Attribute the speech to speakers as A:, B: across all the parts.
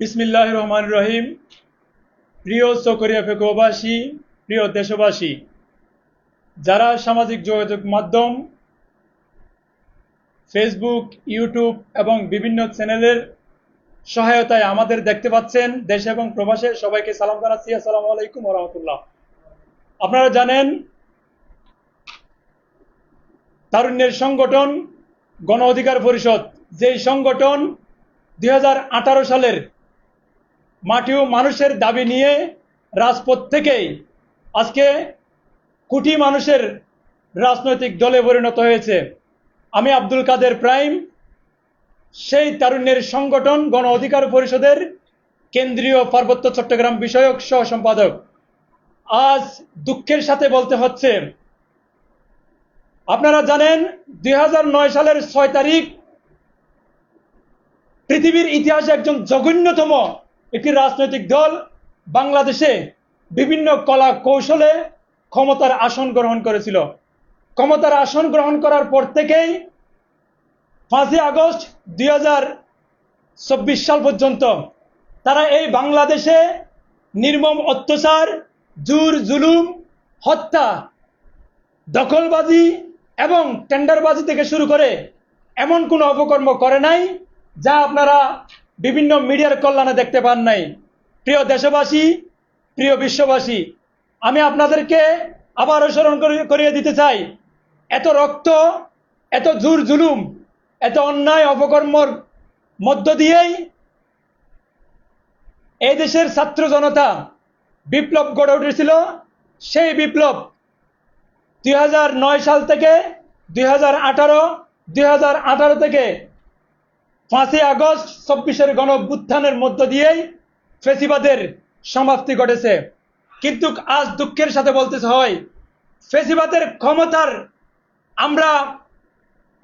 A: বিসমিল্লাহ রহমান রহিম প্রিয় চকরিয়া ফেকুবাসী, প্রিয় দেশবাসী, যারা সামাজিক যোগাযোগ মাধ্যম ফেসবুক ইউটিউব এবং বিভিন্ন চ্যানেলের সহায়তায় আমাদের দেখতে পাচ্ছেন, দেশ এবং প্রবাসে সবাইকে সালাম জানাচ্ছি। আসসালামু আলাইকুম রহমতুল্লাহ। আপনারা জানেন, তারুণ্যের সংগঠন গণ অধিকার পরিষদ, যেই সংগঠন দুই হাজার আঠারো সালের মাটি ও মানুষের দাবি নিয়ে রাজপথ থেকেই আজকে কোটি মানুষের রাজনৈতিক দলে পরিণত হয়েছে। আমি আব্দুল কাদের প্রাইম, সেই তারুণ্যের সংগঠন গণ অধিকার পরিষদের কেন্দ্রীয় পার্বত্য চট্টগ্রাম বিষয়ক সহ সম্পাদক আজ দুঃখের সাথে বলতে হচ্ছে আপনারা জানেন দুই হাজার নয় সালের ছয় তারিখ পৃথিবীর ইতিহাসে একজন জঘন্যতম একটি রাজনৈতিক দল বাংলাদেশে বিভিন্ন কলা কৌশলে ক্ষমতার আসন গ্রহণ করেছিল। ক্ষমতার আসন গ্রহণ করার পর থেকেই পাঁচই আগস্ট দুই হাজার চব্বিশ সাল পর্যন্ত তারা এই বাংলাদেশে নির্মম অত্যাচার, জুর, জুলুম, হত্যা, দখলবাজি এবং টেন্ডারবাজি থেকে শুরু করে এমন কোনো অপকর্ম করে নাই যা আপনারা বিভিন্ন মিডিয়ার কল্যাণে দেখতে পান নাই। প্রিয় দেশবাসী, প্রিয় বিশ্ববাসী, আমি আপনাদেরকে আবারও স্মরণ করি- করিয়ে দিতে চাই, এত রক্ত, এত জুর জুলুম, এত অন্যায় অপকর্মর মধ্য দিয়েই এই দেশের ছাত্র জনতা বিপ্লব গড়ে উঠেছিল। সেই বিপ্লব দুই হাজার নয় সাল থেকে, দুই হাজার আঠারো, দুই থেকে পাঁচই আগস্ট চব্বিশের গণ মধ্য দিয়েই ফেসিবাদের সমাপ্তি ঘটেছে। কিন্তু আজ দুঃখের সাথে বলতে হয়, ফেসিবাদের ক্ষমতার আমরা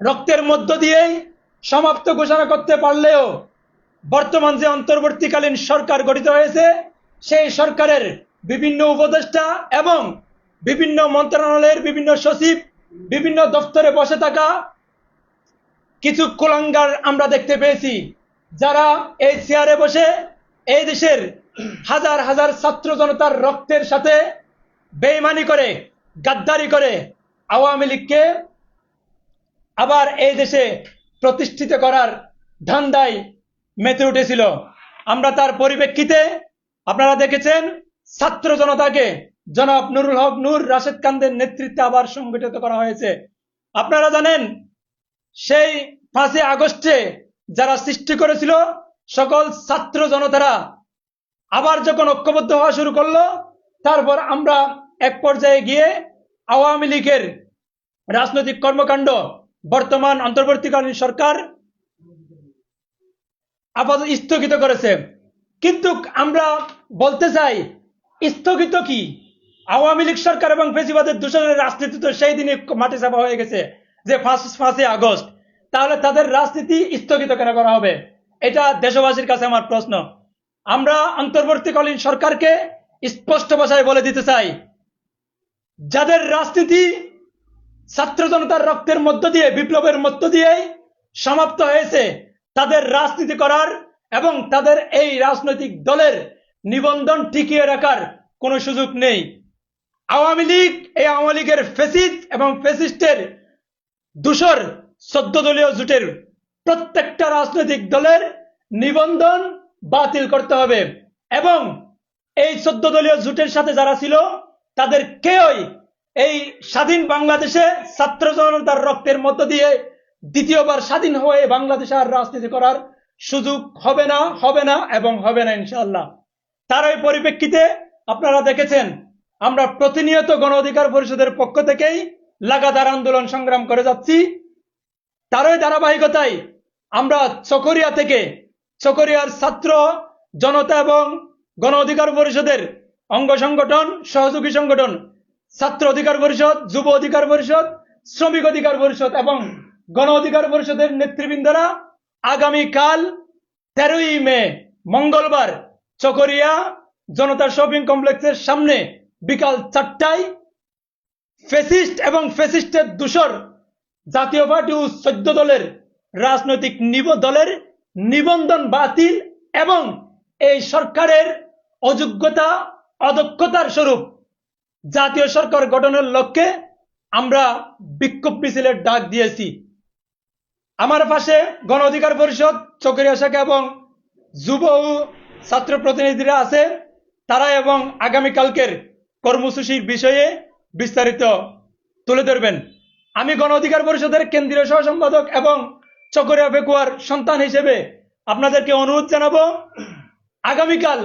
A: রক্তের মধ্য দিয়েই সমাপ্ত ঘোষণা করতে পারলেও বর্তমান যে অন্তর্বর্তীকালীন সরকার গঠিত হয়েছে, সেই সরকারের বিভিন্ন উপদেষ্টা এবং বিভিন্ন মন্ত্রণালয়ের বিভিন্ন সচিব, বিভিন্ন দপ্তরে বসে থাকা কিছু কুলাঙ্গার আমরা দেখতে পেয়েছি, যারা এই চেয়ারে বসে এই দেশের হাজার হাজার ছাত্র জনতার রক্তের সাথে বেইমানি করে, গাদ্দারি করে আওয়ামী লীগকে আবার এই দেশে প্রতিষ্ঠিত করার ধান্দায় মেতে উঠেছিল। আমরা তার পরিপ্রেক্ষিতে আপনারা দেখেছেন, ছাত্র জনতাকে জনাব নুরুল হক নূর রাশেদ কান্দের নেতৃত্বে আবার সংগঠিত করা হয়েছে। আপনারা জানেন, সেই পাঁচই আগস্টে যারা সৃষ্টি করেছিল, সকল ছাত্র জনতারা আবার যখন ঐক্যবদ্ধ হওয়া শুরু করল, তারপর আমরা এক পর্যায়ে গিয়ে আওয়ামী লীগের রাজনৈতিক কর্মকাণ্ড, বর্তমান অন্তর্বর্তীকালীন সরকার আপাতত স্থগিত করেছে। কিন্তু আমরা বলতে চাই, স্থগিত কি? আওয়ামী লীগ সরকার এবং ফেসিবাদের দূষণের রাজনীতি তো সেই দিনে মাটি চাপা হয়ে গেছে যে ফার্স্ট পাঁচই আগস্ট। তাহলে তাদের রাজনীতি স্থগিত কেন করা হবে? এটা দেশবাসীর কাছে আমার প্রশ্ন। আমরা অন্তর্বর্তীকালীন সরকারকে স্পষ্ট ভাষায় বলে দিতে চাই, যাদের রাজনীতি ছাত্র জনতার রক্তের মধ্য দিয়ে, বিপ্লবের মধ্য দিয়েই সমাপ্ত হয়েছে, তাদের রাজনীতি করার এবং তাদের এই রাজনৈতিক দলের নিবন্ধন টিকিয়ে রাখার কোনো সুযোগ নেই। আওয়ামী লীগ এই আওয়ামী লীগের ফেসিস্ট এবং ফেসিস্টের দূষর চোদ্দ দলীয় জোটের প্রত্যেকটা রাজনৈতিক দলের নিবন্ধন বাতিল করতে হবে। এবং এই চোদ্দ দলীয় জোটের সাথে যারা ছিল, তাদের কেউই এই স্বাধীন বাংলাদেশে ছাত্র জনতার রক্তের মধ্য দিয়ে দ্বিতীয়বার স্বাধীন হয়ে বাংলাদেশে আর রাজনীতি করার সুযোগ হবে না হবে না এবং হবে না ইনশাল্লাহ তার ওই পরিপ্রেক্ষিতে আপনারা দেখেছেন আমরা প্রতিনিয়ত গণ অধিকার পরিষদের পক্ষ থেকেই লাগাতার আন্দোলন সংগ্রাম করে যাচ্ছি। তারই ধারাবাহিকতায় আমরা চকরিয়া থেকে চকরিয়ার ছাত্র, জনতা এবং গণ অধিকার পরিষদের অঙ্গ সংগঠন, সহযোগী সংগঠন, ছাত্র অধিকার পরিষদ, যুব অধিকার পরিষদ, শ্রমিক অধিকার পরিষদ এবং গণ অধিকার পরিষদের নেতৃবৃন্দরা আগামীকাল তেরোই মে, মঙ্গলবার চকরিয়া জনতা শপিং কমপ্লেক্সের সামনে বিকাল চারটায় ফেসিস্ট এবং ফেসিস্টের দূষর জাতীয় পার্টি ও চোদ্দ দলের রাজনৈতিক দলের নিবন্ধন বাতিল এবং এই সরকারের অযোগ্যতা, অদক্ষতার স্বরূপ জাতীয় সরকার গঠনের লক্ষ্যে আমরা বিক্ষোভ মিছিলের ডাক দিয়েছি। আমার পাশে গণ অধিকার পরিষদ, চকরিয়া শাখা এবং যুব ও ছাত্র প্রতিনিধিরা আছে। তারা এবং আগামীকালকের কর্মসূচির বিষয়ে বিস্তারিত তুলে ধরবেন। আমি গণ অধিকার পরিষদের কেন্দ্রীয় সহ সম্পাদক এবং চকরিয়া বেকুয়ার সন্তান হিসেবে আপনাদেরকে অনুরোধ জানাব, আগামীকাল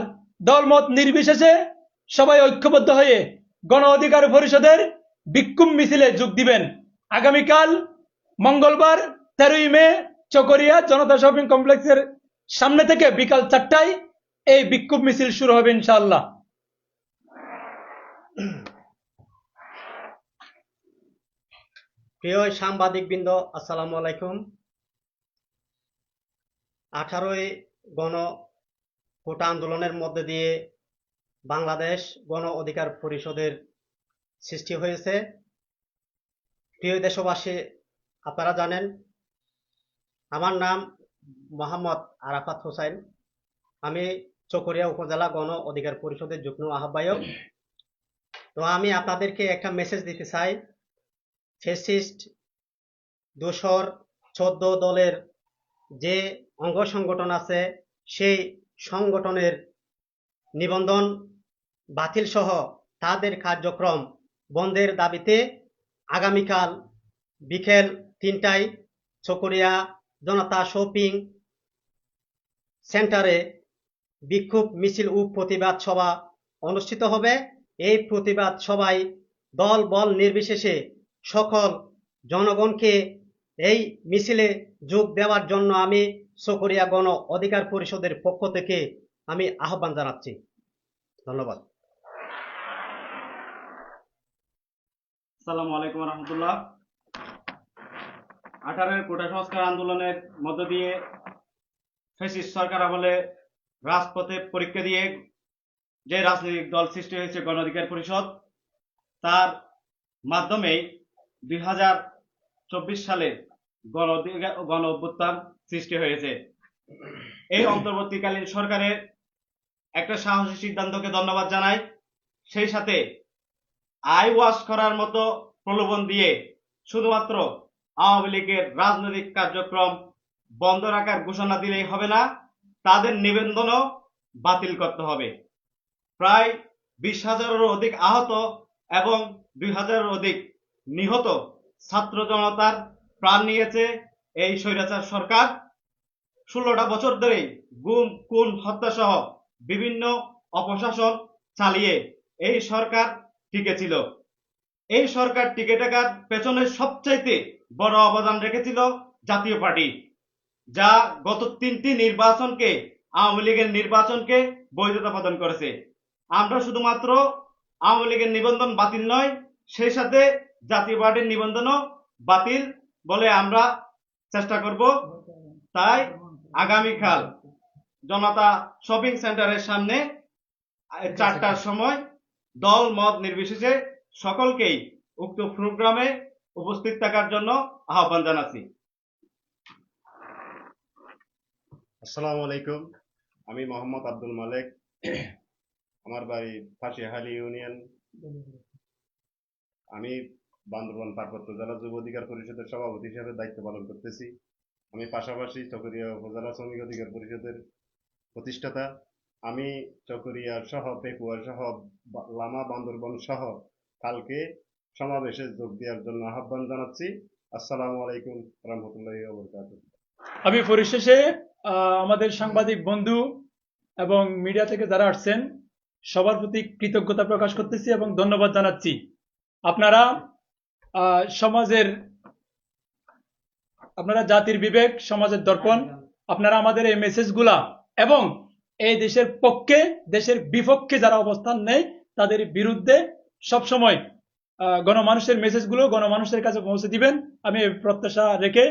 A: দলমত নির্বিশেষে সবাই ঐক্যবদ্ধ হয়ে গণ অধিকার পরিষদের বিক্ষোভ মিছিলে যোগ দিবেন। আগামীকাল মঙ্গলবার তেরোই মে চকরিয়া জনতা শপিং কমপ্লেক্সের সামনে থেকে বিকাল চারটায় এই বিক্ষোভ মিছিল শুরু হবে ইনশাআল্লাহ।
B: প্রিয় সাংবাদিক বৃন্দ আসসালামু আলাইকুম। আঠারোই গণ কোটা আন্দোলনের মধ্যে দিয়ে বাংলাদেশ গণ অধিকার পরিষদের সৃষ্টি হয়েছে। প্রিয় দেশবাসী, আপনারা জানেন, আমার নাম মোহাম্মদ আরাফাত হোসাইন। আমি চকরিয়া উপজেলা গণ অধিকার পরিষদের যুগ্ম আহ্বায়ক। তো আমি আপনাদেরকে একটা মেসেজ দিতে চাই। ফেসিস্ট দোসর, চোদ্দ দলের যে অঙ্গ সংগঠন আছে, সেই সংগঠনের নিবন্ধন বাতিল সহ তাদের কার্যক্রম বন্ধের দাবিতে আগামীকাল বিকেল তিনটায় চকরিয়া জনতা শপিং সেন্টারে বিক্ষোভ মিছিল ও প্রতিবাদ সভা অনুষ্ঠিত হবে। এই প্রতিবাদ সবাই দল বল নির্বিশেষে সকল জনগণকে এই মিছিলে যোগ দেওয়ার জন্য আমি সকরিয়া গণ অধিকার পরিষদের পক্ষ থেকে আমি আহ্বান জানাচ্ছি। ধন্যবাদ।
C: আসসালামু আলাইকুম রহমতুল্লাহ। আঠারোর কোটা সংস্কার আন্দোলনের মধ্য দিয়ে ফেসিস সরকার আমলে রাজপথে পরীক্ষা দিয়ে যে রাজনৈতিক দল সৃষ্টি হয়েছে গণ অধিকার পরিষদ, তার মাধ্যমেই দুই হাজার চব্বিশ সালে গণ গণ অভ্যুত্থান সৃষ্টি হয়েছে। এই অন্তর্বর্তীকালীন সরকারের একটা সাহসী সিদ্ধান্তকে ধন্যবাদ জানাই। সেই সাথে আই ওয়াশ করার মতো প্রলোভন দিয়ে শুধুমাত্র আওয়ামী লীগের রাজনৈতিক কার্যক্রম বন্ধ রাখার ঘোষণা দিলেই হবে না, তাদের নিবেদনও বাতিল করতে হবে। প্রায় বিশ হাজারেরও অধিক আহত এবং দুই হাজারের অধিক নিহত ছাত্র জনতার প্রাণ নিয়েছে এই স্বৈরাচার সরকার। ষোলোটা বছর ধরে গুম, খুন, হত্যা সহ বিভিন্ন অপশাসন চালিয়ে এই সরকার টিকে ছিল। এই সরকার টিকে থাকার পেছনে সবচাইতে বড় অবদান রেখেছিল জাতীয় পার্টি, যা গত তিনটি নির্বাচনকে, আওয়ামী লীগের নির্বাচনকে বৈধতা প্রদান করেছে। আমরা শুধুমাত্র আওয়ামী লীগের নিবন্ধন বাতিল নয়, সেই সাথে জাতীয় পার্টির নিবন্ধনও বাতিল বলে আমরা চেষ্টা করব। তাই আগামীকাল জনতা শপিং সেন্টারের সামনে চারটার সময় দল, মত নির্বিশেষে সকলকেই উক্ত প্রোগ্রামে উপস্থিত থাকার জন্য আহ্বান জানাচ্ছি।
D: আসসালামু আলাইকুম। আমি মোহাম্মদ আব্দুল মালেক। আমার বাড়ি ফাঁসিহালি ইউনিয়ন। আমি বান্দরবান পার্বত্য জেলা যুব অধিকার পরিষদের সভাপতি হিসেবে দায়িত্ব পালন করতেছি। আমি পাশাপাশি চকরিয়া উপজেলা শ্রমিক অধিকার পরিষদের প্রতিষ্ঠাতা। আমি চকরিয়া সহ, পেকুয়া সহ লামা বান্দরবান সহ কালকে সমাবেশে যোগ দেওয়ার জন্য আহ্বান জানাচ্ছি। আসসালামু আলাইকুম রহমতুল্লাহ
A: আমি পরিশেষে আমাদের সাংবাদিক বন্ধু এবং মিডিয়া থেকে যারা আসছেন সবার প্রতি কৃতজ্ঞতা প্রকাশ করতেছি এবং ধন্যবাদ জানাচ্ছি। আপনারা সমাজের আপনারা জাতির বিবেক সমাজের দর্পণ আপনারা আমাদের এই মেসেজগুলা এবং এই দেশের পক্ষে দেশের বিপক্ষে যারা অবস্থান নেয় তাদের বিরুদ্ধে সবসময় আহ, গণমানুষের মেসেজগুলো গণমানুষের কাছে পৌঁছে দিবেন। আমি প্রত্যাশা রেখে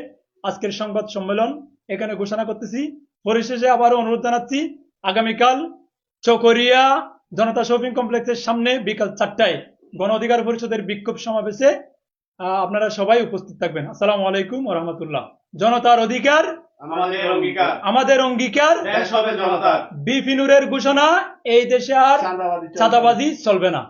A: আজকের সংবাদ সম্মেলন এখানে ঘোষণা করতেছি। পরিশেষে আবারও অনুরোধ জানাচ্ছি আগামীকাল চকরিয়া জনতা শপিং কমপ্লেক্সের সামনে বিকাল চারটায় গণ অধিকার পরিষদের বিক্ষোভ সমাবেশে আপনারা সবাই উপস্থিত থাকবেন। আসসালামু আলাইকুম রহমতুল্লাহ। জনতার অধিকার
C: আমাদের অঙ্গীকার।
A: বিপিনুরের ঘোষণা এই দেশে আর। চাঁদাবাজি চলবে না।